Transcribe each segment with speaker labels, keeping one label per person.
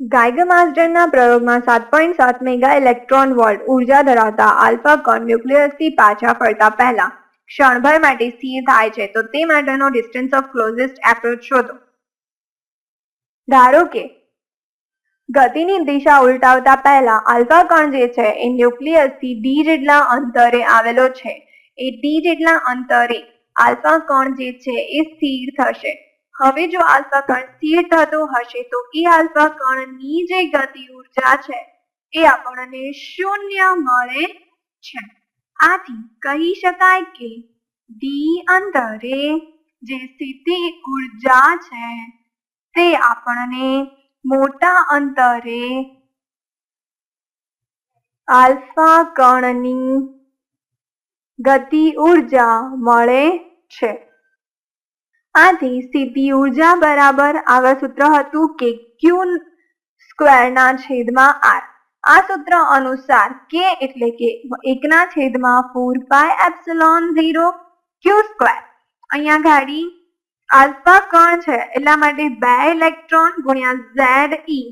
Speaker 1: ગાયગમાસ્ટરના પ્રયોગમાં સાત પોઈન્ટ સાત મેગા ઇલેક્ટ્રોન વોલ્ટ ઊર્જા ધરાવતા આલ્ફા કણ ન્યુક્લિયસથી પાછા ફરતા પહેલા ક્ષણભર માટે સ્થિર થાય છે. તો તે માટેનો ડિસ્ટન્સ ઓફ ક્લોઝેસ્ટ એપ્રોચ શોધો. ધારો કે ગતિની દિશા ઉલટાવતા પહેલા આલ્ફા કણ જે છે એ ન્યુક્લિયસથી ડી જેટલા અંતરે આવેલો છે. એ ડી જેટલા અંતરે આલ્ફા કણ જે છે એ સ્થિર થશે. હવે જો આલ્ફા કણ સ્થિર થતો હશે તો એ આલ્ફા કણની જે ગતિ ઊર્જા છે, એ આપણને શૂન્ય મળે છે. આથી કહી શકાય કે ડી અંતરે જે સ્થિતિ ઊર્જા છે, તે આપણને મોટા અંતરે આલ્ફા કણની ગતિ ઊર્જા મળે છે. આથી સ્થિતિ ઊર્જા બરાબર આગળ સૂત્ર હતું કે ક્યુ સ્ક્વેરના છેદમાં આર આ સૂત્ર અનુસાર કે એટલે કે એકના છેદમાં four pi epsilon zero Q square અહીંયા ગાડી આલ્ફા કણ છે, એટલા માટે બે ઇલેક્ટ્રોન ગુણ્યા ઝેડ ઈ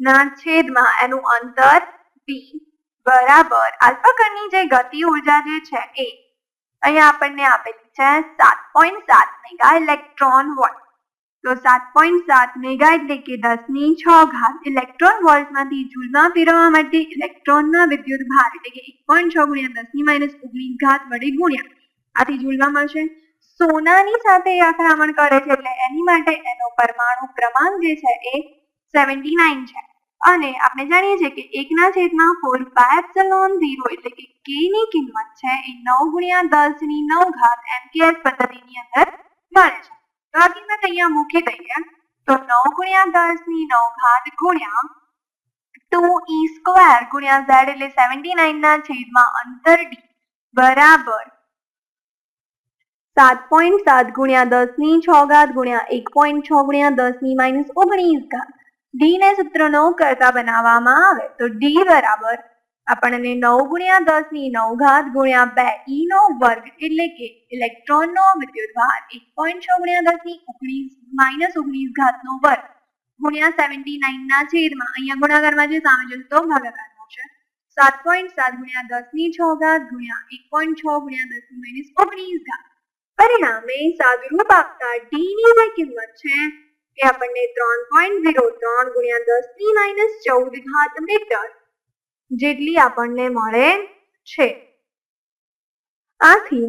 Speaker 1: ના છેદમાં એનું અંતર બી બરાબર. આલ્ફા કણની જે ગતિ ઊર્જા જે છે એ, અહીંયા આપણને આપેલી છે સાત પોઈન્ટ સાત મેગા ઇલેક્ટ્રોન વોલ્ટ તો સાત પોઈન્ટ સાત મેગા એટલે કે દસની છ ઘાત ઇલેક્ટ્રોન વોલ્ટમાંથી જૂલમાં ફેરવવા માટે ઇલેક્ટ્રોનના વિદ્યુત ભાર એટલે કે એક પોઈન્ટ છ ગુણ્યા દસની માઇનસ ઓગણીસ ઘાત વડે ગુણ્યા. આથી જૂલમાં મળશે. સોનાની સાથે અથડામણ કરે છે એટલે એની માટે એનો પરમાણુ ક્રમાંક જે છે એ સેવન્ટી નાઇન છે. અને આપણે જાણીએ છીએ કે એકના છેદમાં ફોર પાયપ્સલોન ઝીરો એટલે કે કે ની કિંમત છે એ નવ ગુણ્યા દસની નવ ઘાત એમકેએસ પદ્ધતિની અંદર મળે છે. તો આ કિંમત અહીંયા મૂકી દઈએ તો નવ ગુણ્યા દસની નવ ઘાત ગુણ્યા ટુ ઈ સ્ક્વેર ગુણ્યા ઝેડ એટલે સેવન્ટી નાઇન ના છેદમાં અંતર ડી બરાબર સાત પોઈન્ટ સાત ગુણ્યા દસની છ ઘાત ગુણ્યા એક પોઈન્ટ છ ગુણ્યા દસની માઇનસ ઓગણીસ ઘાત. ડી ને સૂત્ર નવ કરતા બનાવવામાં આવે. તો ડી બરાબર આપણને નવ ગુણ્યા દસની નવ ઘાત ગુણ્યા બે. ઈ નો વર્ગ એટલે કે ઇલેક્ટ્રોન નો વિદ્યુતભાર એક પોઈન્ટ છ ગુણ્યા દસની ઓગણીસ માઇનસ ઓગણીસ ઘાત નો વર્ગ ગુણ્યા સેવન્ટી નાઇન ના છેદમાં અહીંયા ગુણાકારમાં જે સામે જશે તો ભાગાકારનો છે સાત પોઈન્ટ સાત ગુણ્યા દસની છ ઘાત ગુણ્યા એક પોઈન્ટ છ ગુણ્યા દસની માઇનસ ઓગણીસ ઘાત. પરિણામે સાદુરૂપ આપતા ડી ની કિંમત છે એ આપણને ત્રણ પોઈન્ટ ઝીરો ત્રણ ગુણ્યા દસની માઇનસ ચૌદ ઘાત મીટર જેટલી આપણને મળે છે. આથી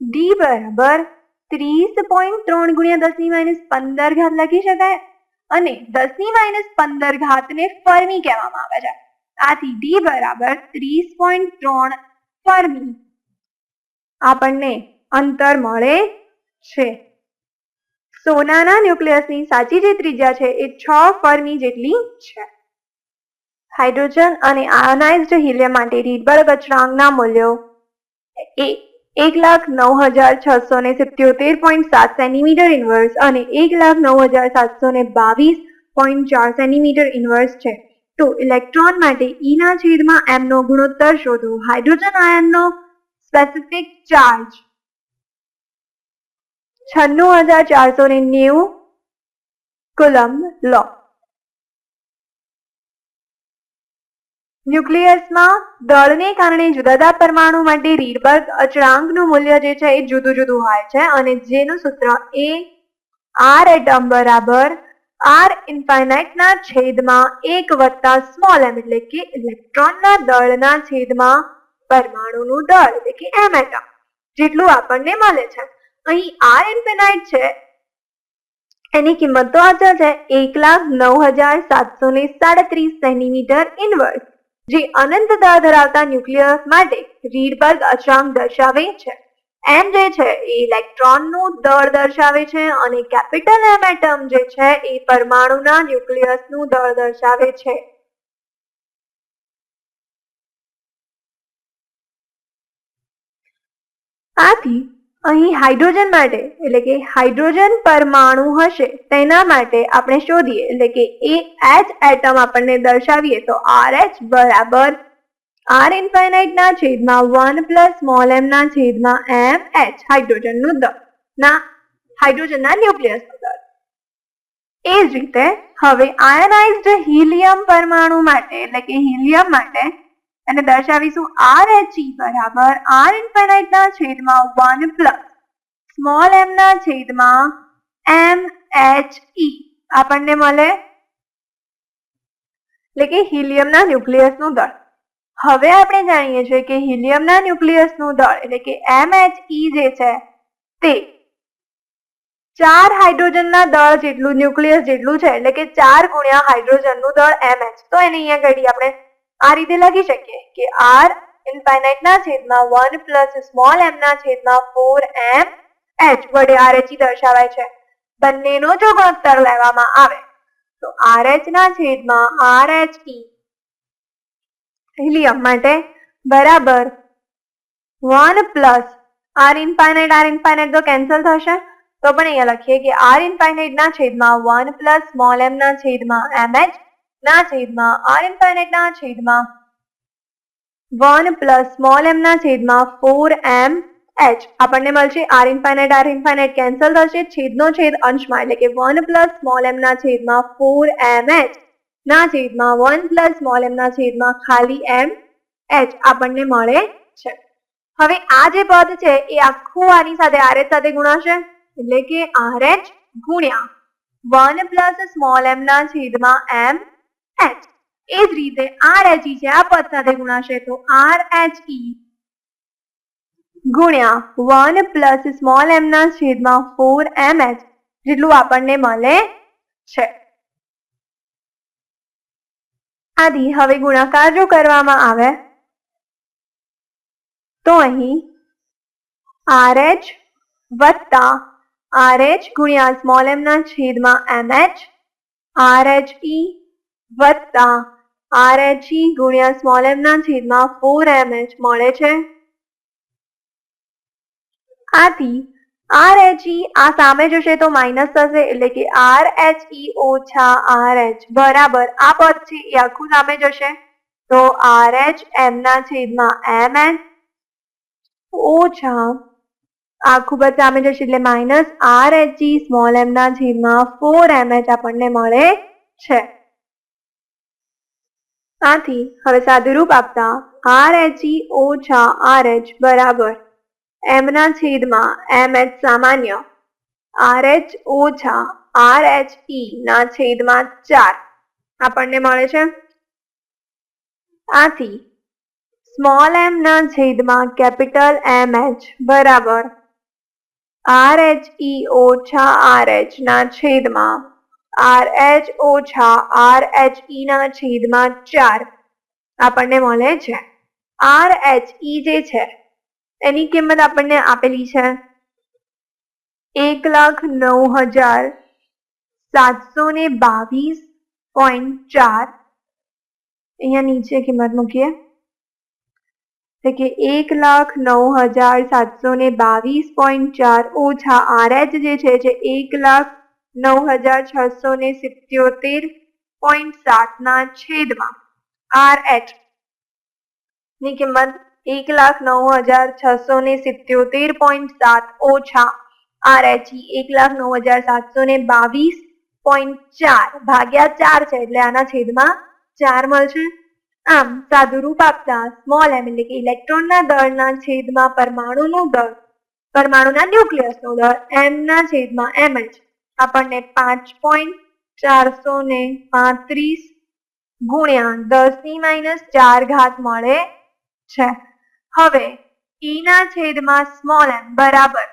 Speaker 1: ડી બરાબર ત્રીસ પોઈન્ટ ત્રણ ગુણ્યા દસની માઇનસ પંદર ઘાત લખી શકાય અને દસની માઇનસ પંદર ઘાતને ફર્મી કહેવામાં આવે છે. આથી ડી બરાબર ત્રીસ પોઈન્ટ ત્રણ ફર્મી આપણને અંતર મળે છે. સોનાના ન્યુક્લિયસની સાચી જે ત્રિજ્યા છે એ છ ફર્મી જેટલી છે. હાઇડ્રોજન અને આયોનાઇઝ્ડ હિલિયમ માટે રીડબર્ગ અચળાંકના મૂલ્યો એ એક લાખ નવ હજાર છસો ને સિત્યોતેર પોઈન્ટ સાત સેન્ટીમીટર ઇન્વર્સ અને એક લાખ નવ હજાર સાતસો ને બાવીસ પોઈન્ટ ચાર સેન્ટીમીટર ઇન્વર્સ છે. તો ઇલેક્ટ્રોન માટે ઈના છેદમાં એમનો ગુણોત્તર શોધો. હાઇડ્રોજન આયનનો સ્પેસિફિક ચાર્જ છન્નું હજાર ચારસો ને નેવું કુલમ લો. ન્યુક્લિયસમાં દળને કારણે જુદા જુદા પરમાણુ માટે રીડબર્ગ અચળાંકનું મૂલ્ય જે છે એ જુદું જુદું હોય છે અને જેનું સૂત્ર એ આર એટમ બરાબર આર ઇન્ફાઇનાઇટના છેદમાં એક વત્તા સ્મોલ એમ એટલે કે ઇલેક્ટ્રોનના દળના છેદમાં પરમાણુનું દળ એટલે કે એમ એટમ જેટલું આપણને મળે છે. અહીં આર ઇન્ફિનાઇટ છે. એની કિંમત તો અચળ છે. એક લાખ નવ હજાર સાતસો ને સાડત્રીસ સેન્ટીમીટર ઇનવર્સ જે અનંતતા ધરાવતા ન્યુક્લિયસ માટે રીડબર્ગ અચળાંક દર્શાવે છે. એમ જે છે, એ ઇલેક્ટ્રોનનું દળ દર્શાવે છે અને કેપિટલ એમ એટમ જે છે, એ પરમાણુના ન્યુક્લિયસનું દળ દર્શાવે છે. આથી અહીં હાઇડ્રોજન માટે, એટલે કે હાઇડ્રોજન પરમાણુ હશે, તેના માટે આપણે શોધીએ, એટલે કે એ એચ એટમ આપણને દર્શાવીએ તો આર એચ બરાબર આર ઇન્ફાઇનાઇટ ના છેદમાં વન પ્લસ સ્મોલ એમ ના છેદમાં એમ એચ હાઇડ્રોજનનું દળ ના હાઇડ્રોજન ના ન્યુક્લિયસનું દળ એ જ રીતે, હવે આયનાઇઝ્ડ હિલિયમ પરમાણુ માટે, એટલે કે હિલિયમ માટે એને દર્શાવીશું આર એચ બરાબર આર ઇન્ફાઇનાઇટ ના છેદમાં વન પ્લસ સ્મોલ એમ ના છેદમાં એમ એચ ઈ આપણને મળે એટલે કે હિલિયમના ન્યુક્લિયસનું દળ. હવે આપણે જાણીએ છીએ કે હિલિયમના ન્યુક્લિયસનું દળ એટલે કે MHE જે છે તે ચાર હાઇડ્રોજનના દળ જેટલું ન્યુક્લિયસ જેટલું છે એટલે કે ચાર ગુણ્યા હાઇડ્રોજનનું દળ MH તો એને અહીંયા ઘડી આપણે. આ રીતે લખી શકીએ કે આર ઇન્ફાઇનાઇટ ના છેદમાં વન પ્લસ સ્મોલ એમ ના છેદમાં ફોર એમ એચ વડે RH દર્શાવાય છે. બંનેનો જો ગુણોત્તર લેવામાં આવે. તો RH ના છેદમાં RHE હિલિયમ માટે બરાબર one plus R infinite R infinite તો કેન્સલ થશે. તો પણ અહીંયા લખીએ કે આર ઇન્ફાઇનાઇટ ના છેદમાં વન પ્લસ સ્મોલ એમ ના છેદમાં એમ એચ ના છેદમાં આર ઇન્ફાઇનાઇટ ના છેદમાં વન પ્લસ સ્મોલ એમ ના છેદમાં ફોર એમ એચ. આપણને મળશે R infinite R infinite cancel થશે. છેદનો છેદ અંશમાં, એટલે કે વન પ્લસ સ્મોલ એમ ના છેદમાં ફોર એમ એચ. ના છેદમાં વન પ્લસ સ્મોલ એમ ના છેદમાં ખાલી એમ એચ આપણને મળે છે. હવે આ જે પદ છે, એ આખું આની સાથે આર એચ સાથે ગુણાશે. એટલે કે આર એચ ગુણ્યા વન પ્લસ સ્મોલ એમ ના છેદમાં એમ એચ એ જ રીતે આર એચ છે. આ પદ સાથે ગુણાશે તો આર એચ ઈ ગુણ્યા વન પ્લસ સ્મોલ એમ ના છેદમાં ફોર એમ એચ જેટલું આપણને મળે છે. આથી હવે ગુણાકાર જો કરવામાં આવે, તો અહીં આર એચ વત્તા આર એચ ગુણ્યા સ્મોલ એમ ના છેદમાં M H R H E વત્તા આર એચ ઈ ગુણ્યા સ્મોલ એમ ના છેદમાં ફોર એમ એચ મળે છે. આથી આર એચ ઈ આ સામે જશે તો માઇનસ થશે એટલે કે આર એચ ઈ ઓછા આર એચ બરાબર આ પદ છે એ આખું સામે જશે. તો આર એચ એમ ના છેદમાં એમ એચ ઓછા આખું પદ સામે જશે એટલે minus R H E small M ના છેદમાં ફોર એમ એચ આપણને મળે છે. આથી હવે સાદુરૂપ આપતા આર એચ ઈ ઓછા આર એચ બરાબર એમના છેદમાં એમ એચ સામાન્ય આર એચ ઓછા આર એચ ઈ ના છેદમાં ચાર આપણને મળે છે આથી સ્મોલ એમ ના છેદમાં કેપિટલ એમ એચ બરાબર આર એચ ઈ ઓછા આર એચ ના છેદમાં આર એચ ઓછા આર એચ ઈ ના છેદમાં ચાર. આપણને મળે છે. આર એચ ઈ જે છે, એની કિંમત આપણને આપેલી છે એક લાખ નવ હજાર સાતસો ને બાવીસ પોઈન્ટ ચાર. અહીંયા નીચે કિંમત મૂકીએ. એટલે કે એક લાખ નવ હજાર સાતસો ને બાવીસ પોઈન્ટ ચાર ઓછા આર એચ જે છે એક લાખ નવ હજાર છસો ને સિત્યોતેર પોઈન્ટ સાતના છેદમાં. આર એચની કિંમત એક લાખ નવ હજાર છસો ને સિત્યોતેર પોઈન્ટ સાત ઓછા. આર એચ એક લાખ નવ હજાર સાતસો ને બાવીસ પોઈન્ટ ચાર ભાગ્યા ચાર છે એટલે આના છેદમાં ચાર મળશે. આમ સાદુરૂપ આપતા સ્મોલ એમ એટલે કે ઇલેક્ટ્રોનના દળના છેદમાં પરમાણુનું દળ, પરમાણુના ન્યુક્લિયસનો દળ એમના છેદમાં એમ જ. આપણને પાંચ પોઈન્ટ ચારસો ને પાંત્રીસ ગુણ્યા દસની માઇનસ ચાર ઘાત મળે છે. હવે ઈ ના છેદમાં સ્મોલ એમ બરાબર.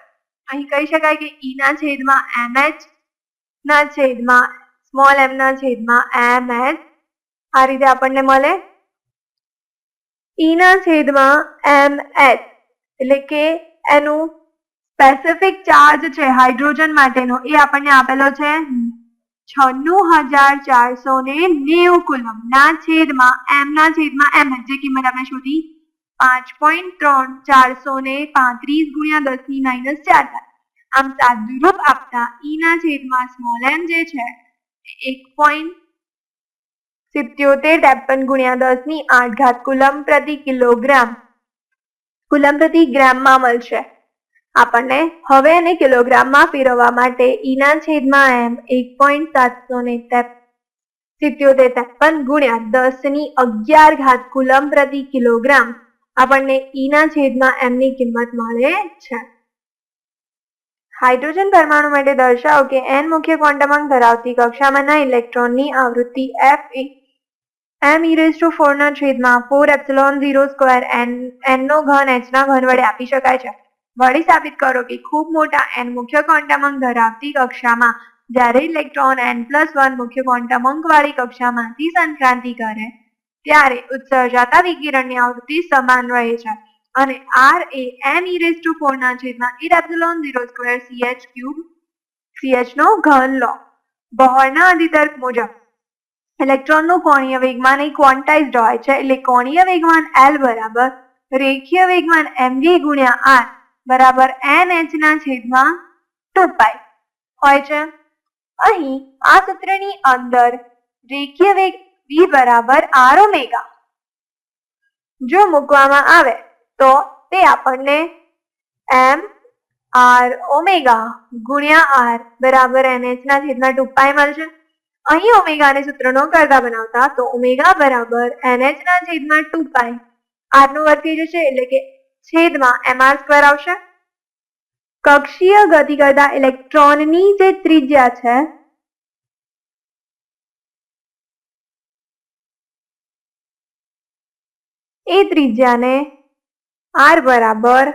Speaker 1: અહીં કહી શકાય કે ઈ ના છેદમાં એમ એચ ના છેદમાં સ્મોલ એમ ના છેદમાં એમ એચ આ રીતે આપણને મળે. ઈ ના છેદમાં એમ એચ એટલે કે એનું સ્પેસિફિક ચાર્જ છે હાઇડ્રોજન માટેનો. એ આપણને આપેલો છે છન્નું હજાર ચારસો ને નેવું કુલમ. ના છેદમાં, એમ ના છેદમાં એમ જે. કિંમત આપણે શોધી પાંચ પોઈન્ટ ત્રણ ચારસો ને પાંત્રીસ ગુણ્યા દસની માઇનસ ચાર આમ સાદુરૂપ આપતા ઈ ના છેદમાં સ્મોલ એમ જે છે એક પોઈન્ટ સિત્યોતેર ત્રેપન ગુણ્યા દસની આઠ ઘાત કુલમ પ્રતિ કિલોગ્રામ. કુલમ પ્રતિ ગ્રામમાં મળશે. આપણને હવે એને કિલોગ્રામમાં ફેરવવા માટે ઈના છેદમાં એમ એક પોઈન્ટ સાતસો ને સિત્યોતેર ત્રેપન ગુણ્યા દસની અગિયાર ઘાત કુલમ પ્રતિ કિલોગ્રામ આપણને ઈના છેદમાં એમની કિંમત મળે છે. હાઇડ્રોજન પરમાણુ માટે દર્શાવો કે એન મુખ્ય ક્વોન્ટમ ધરાવતી ધરાવતી કક્ષામાંના ઇલેક્ટ્રોનની આવૃત્તિ F A M E raise raise to four ના છેદમાં four epsilon zero square N એનનો ઘન એચના ઘન વડે આપી શકાય છે. વળી સાબિત કરો કે ખૂબ મોટા એન મુખ્ય ક્વોન્ટમ ધરાવતી કક્ષામાં જ્યારે ઇલેક્ટ્રોન એન પ્લસ વન મુખ્ય ક્વોન્ટમ અંક વાળી કક્ષામાંથી સંક્રાંતિ કરે, ત્યારે ઉત્સર્જાતા વિકિરણની આવૃત્તિ સમાન રહે છે અને આર એ એન રેઝ ટુ ફોર ના છેદમાં epsilon zero square CH cube CH નો ઘન લો. બહોળના અધિતર્ક મુજબ, ઇલેક્ટ્રોનનું કોણીય વેગમાન એ ક્વોન્ટાઇઝડ હોય છે એટલે કોણીય વેગમાન એલ બરાબર રેખીય વેગમાન એમવી ગુણ્યા આર બરાબર એન એચ ના છેદમાં ટુ પાઈ હોય છે. અહીં આ સૂત્રની અંદર રેખીય વેગ v બરાબર આર ઓમેગા. જો મૂકવામાં આવે તો તે આપણને એમ આર ઓમેગા ગુણ્યા આર બરાબર એન એચ ના છેદમાં ટુ પાઈ મળશે. અહીં ઓમેગાને સૂત્રનો કરતા બનાવતા તો ઓમેગા બરાબર એનએચ ના છેદમાં ટુ પાઈ આર નો વર્ગ થઈ જશે એટલે કે છેદમાં એમઆર સ્ક્વેર આવશે. કક્ષીય ગતિ કરતા ઇલેક્ટ્રોનની જે ત્રિજ્યા છે, એ ત્રિજ્યાને આર બરાબર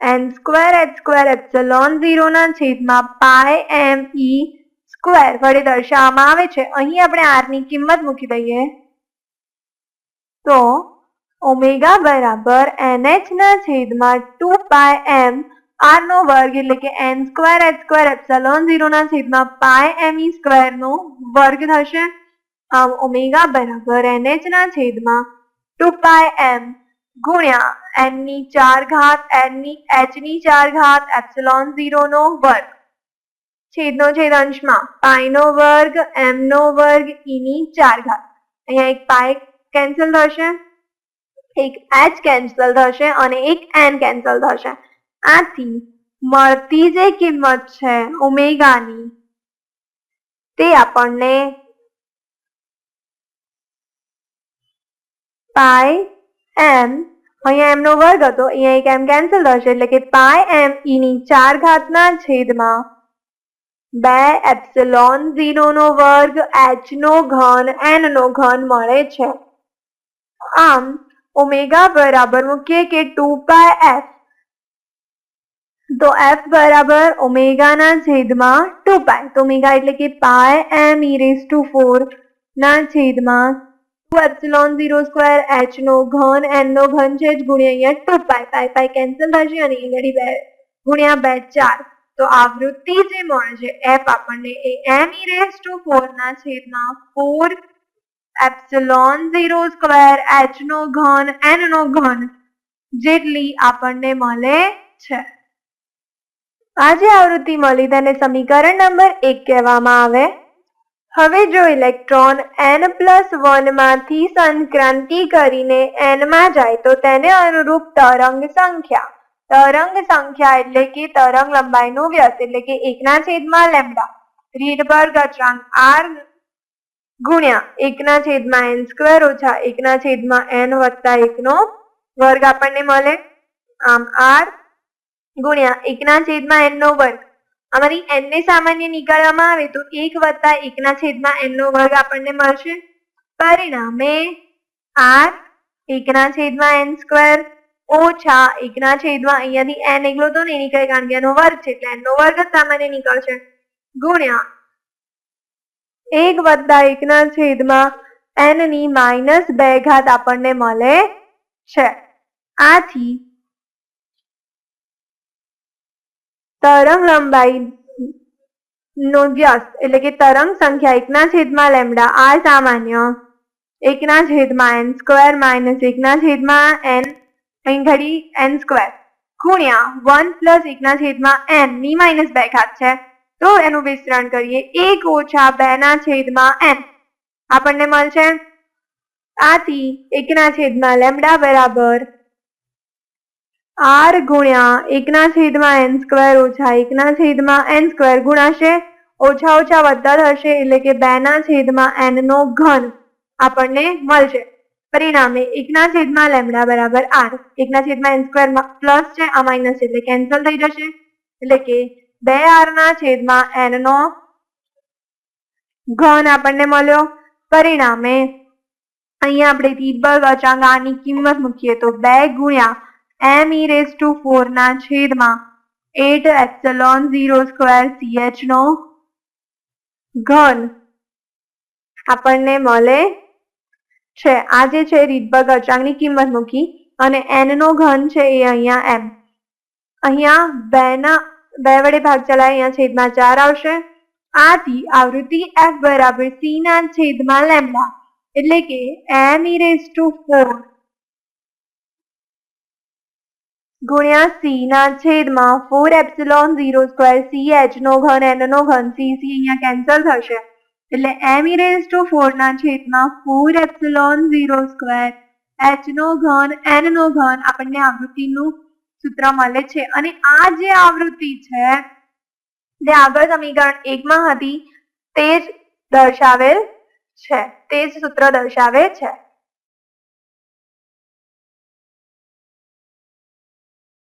Speaker 1: N square H square epsilon ઝીરોના છેદમાં પાય એમ ઈ સ્ક્વેર વડે દર્શાવવામાં આવે છે. અહીં આપણે આરની કિંમત મૂકી દઈએ. તો ઓમેગા બરાબર એનએચ ના છેદમાં ટુ પાય એમ આર નો વર્ગ એટલે કે N square H square epsilon zero ના છેદમાં પાય એમ ઈ સ્ક્વેર નો વર્ગ થશે. આમ ઓમેગા બરાબર એનએચ ના છેદમાં ટુ પાય એમ ગુણ્યા એનની ચાર ઘાત, એનની એચની ચાર ઘાત, એપ્સલોન ઝીરો નો વર્ગ. છેદનો છેદ અંશમાં પાય નો વર્ગ, એમ નો વર્ગ, ઈ ની ચાર ઘાત. અહીંયા એક પાય કેન્સલ થશે. એક એચ કેન્સલ થશે અને એક એન કેન્સલ થશે. આથી મળતી જે કિંમત છે ઓમેગાની, તે આપણને પાય એમ, અહીંયા એમનો વર્ગ હતો, અહીંયા એક એમ કેન્સલ થશે એટલે કે પાય એમ ઈની ચાર ઘાતના છેદમાં બે એપ્સિલોન ઝીરો નો વર્ગ એચ નો ઘન એન નો ઘન મળે છે. આમ ઓમેગા બરાબર મૂકીએ કે ટુ પાય એફ. તો એફ બરાબર ઓમેગાના છેદમાં ટુ પાય. તો ઓમેગા એટલે કે pi M E raise to four ના છેદમાં two epsilon zero square H નો ઘન એન નો ઘન છે જ ગુણ્યા અહીંયા ટુ પાય. પાય પાય કેન્સલ થશે અને અહીંયા બે ગુણ્યા બે ચાર. તો આવૃત્તિ જે મળે છે, એફ આપણને એ M E raise to four ના છેદમાં four epsilon zero square H નો ઘન એન નો ઘન જેટલી આપણને મળે છે. આ જે આવૃત્તિ મળી તેને સમીકરણ નંબર એક કહેવામાં આવે. હવે જો ઇલેક્ટ્રોન એન પ્લસ વનમાંથી સંક્રાંતિ કરીને એનમાં જાય તો તેને અનુરૂપ તરંગ સંખ્યા. તરંગ સંખ્યા એટલે કે તરંગ લંબાઈનો વ્યસ્ત એટલે કે એકના છેદમાં લેમડા. રીડબર્ગ અચળાંક આર ગુણ્યા એકના છેદમાં એન સ્ક્વેર ઓછા એકના છેદમાં એન વત્તા એકનો વર્ગ આપણને મળે. આમ આર ગુણ્યા એકના છેદમાં એન નો વર્ગ. અમારી એન ને સામાન્ય નીકાળવામાં આવે તો એક વત્તા એકના છેદમાં એન નો વર્ગ આપણને મળશે. પરિણામે આર એકના છેદમાં એન સ્ક્વેર ઓછા એકના છેદમાં અહીંયાથી એન એકલો તો નહીં નીકળે કારણ કે એનો વર્ગ છે, એટલે એનનો વર્ગ જ સામાન્ય નીકળશે. ગુણ્યા એક વત્તા એકના છેદમાં એનની માઇનસ બે ઘાત આપણને મળે છે. આથી તરંગ લંબાઈ નો વ્યસ્ત એટલે કે તરંગ સંખ્યા એકના છેદમાં લેમડા આ સામાન્ય એકના છેદમાં એન સ્ક્વેર માઇનસ એકના છેદમાં એન અહીં ઘડી એન સ્ક્વેર ગુણ્યા વન પ્લસ એકના છેદમાં એનની માઇનસ બે ઘાત છે. તો એનું વિસ્તરણ કરીએ. એક ઓછા બે ના છેદમાં એન આપણને મળશે આથી એકના છેદમાં લેમડા બરાબર આર ગુણ્યા એકના છેદમાં એન સ્ક્વેર ઓછા એકના છેદમાં એન સ્ક્વેર ગુણાશે. ઓછા ઓછા વધતા થશે એટલે કે બે ના છેદમાં એન નો ઘન આપણને મળશે. પરિણામે એકના છેદમાં લેમડા બરાબર આર. એકના છેદમાં એન સ્ક્વેર પ્લસ છે, આ માઇનસ એટલે કેન્સલ થઈ જશે. એટલે કે બે આર ના છેદમાં એન નો ઘન આપણને મળ્યો. પરિણામે અહીંયા આપણે તિબલ અચાંગાની કિંમત મૂકીએ તો બે ગુણ્યા M E raise to four ના છેદમાં eight epsilon zero square CH નો ઘન આપણને મળે છે. આ જે છે રીતબર્ગ અચાંગની કિંમત મૂકી અને એન નો ઘન છે એ અહીંયા એમ અહીંયા બે ના બે વડે ભાગ ચલાય અહીંયા છેદમાં ચાર આવશે. આથી આવૃત્તિ એફ બરાબર સી ના છેદમાં લેમ્ડા એટલે કે એમ રેસ ટુ ફોર ગુણ્યા સી ના છેદમાં four epsilon zero square C H નો ઘન એન નો ઘન સી સી અહીંયા કેન્સલ થશે. એટલે એમ રેસ ટુ ફોર ના છેદમાં four epsilon zero square H નો ઘન એન નો ઘન આપણને આવૃત્તિનું સૂત્ર મળે છે. અને આ જે આવૃત્તિ છે, જે આગળ સમીકરણ એકમાં હતી, તે જ દર્શાવેલ છે. તે જ સૂત્ર દર્શાવે છે.